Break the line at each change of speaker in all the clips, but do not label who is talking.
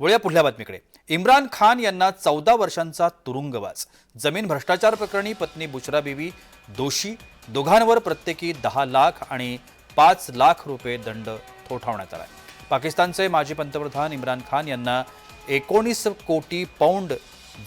वळूया पुढल्या बातमीकडे. इम्रान खान यांना चौदा वर्षांचा तुरुंगवास. जमीन भ्रष्टाचार प्रकरणी पत्नी बुशरा बीवी दोषी दोघांवर प्रत्येकी दहा लाख आणि पाच लाख रुपये दंड ठोठावण्यात आला पाकिस्तानचे माजी पंतप्रधान इम्रान खान यांना एकोणीस कोटी पौंड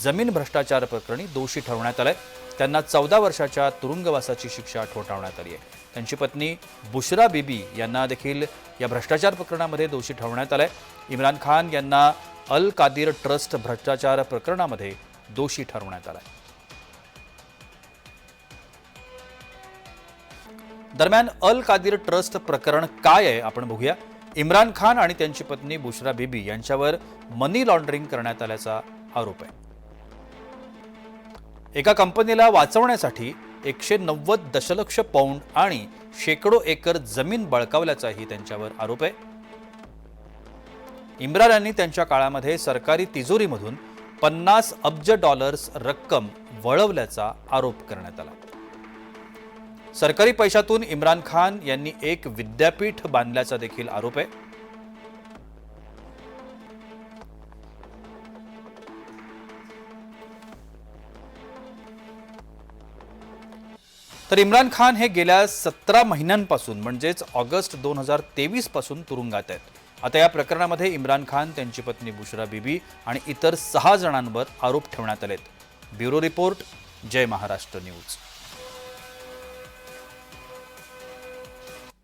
जमीन भ्रष्टाचार प्रकरणी दोषी ठरवण्यात आलंय. त्यांना चौदा वर्षाच्या तुरुंगवासाची शिक्षा ठोठावण्यात आली आहे. त्यांची पत्नी बुशरा बीबी यांना देखील या भ्रष्टाचार प्रकरणामध्ये दोषी ठरवण्यात आलंय. इम्रान खान यांना अल कादिर ट्रस्ट भ्रष्टाचार प्रकरणामध्ये दोषी ठरवण्यात आलाय. दरम्यान अल कादिर ट्रस्ट प्रकरण काय आहे आपण बघूया. इम्रान खान आणि त्यांची पत्नी बुशरा बीबी यांच्यावर मनी लॉन्ड्रिंग करण्यात आल्याचा आरोप आहे. एका कंपनीला वाचवण्यासाठी एकशे नव्वद दशलक्ष पौंड आणि शेकडो एकर जमीन बळकावल्याचाही त्यांच्यावर आरोप आहे. इम्रान यांनी त्यांच्या काळामध्ये सरकारी तिजोरीमधून पन्नास अब्ज डॉलर्स रक्कम वळवल्याचा आरोप करण्यात आला. सरकारी पैशातून इम्रान खान यांनी एक विद्यापीठ बांधल्याचा देखील आरोप आहे. तर इम्रान खान हे गेल्या सतरा महिन्यांपासून म्हणजेच ऑगस्ट दोन हजार तेवीसपासून तुरुंगात आहेत. आता या प्रकरणामध्ये इम्रान खान त्यांची पत्नी बुशरा बीबी आणि इतर सहा जणांवर आरोप ठेवण्यात आलेत. ब्युरो रिपोर्ट जय महाराष्ट्र न्यूज.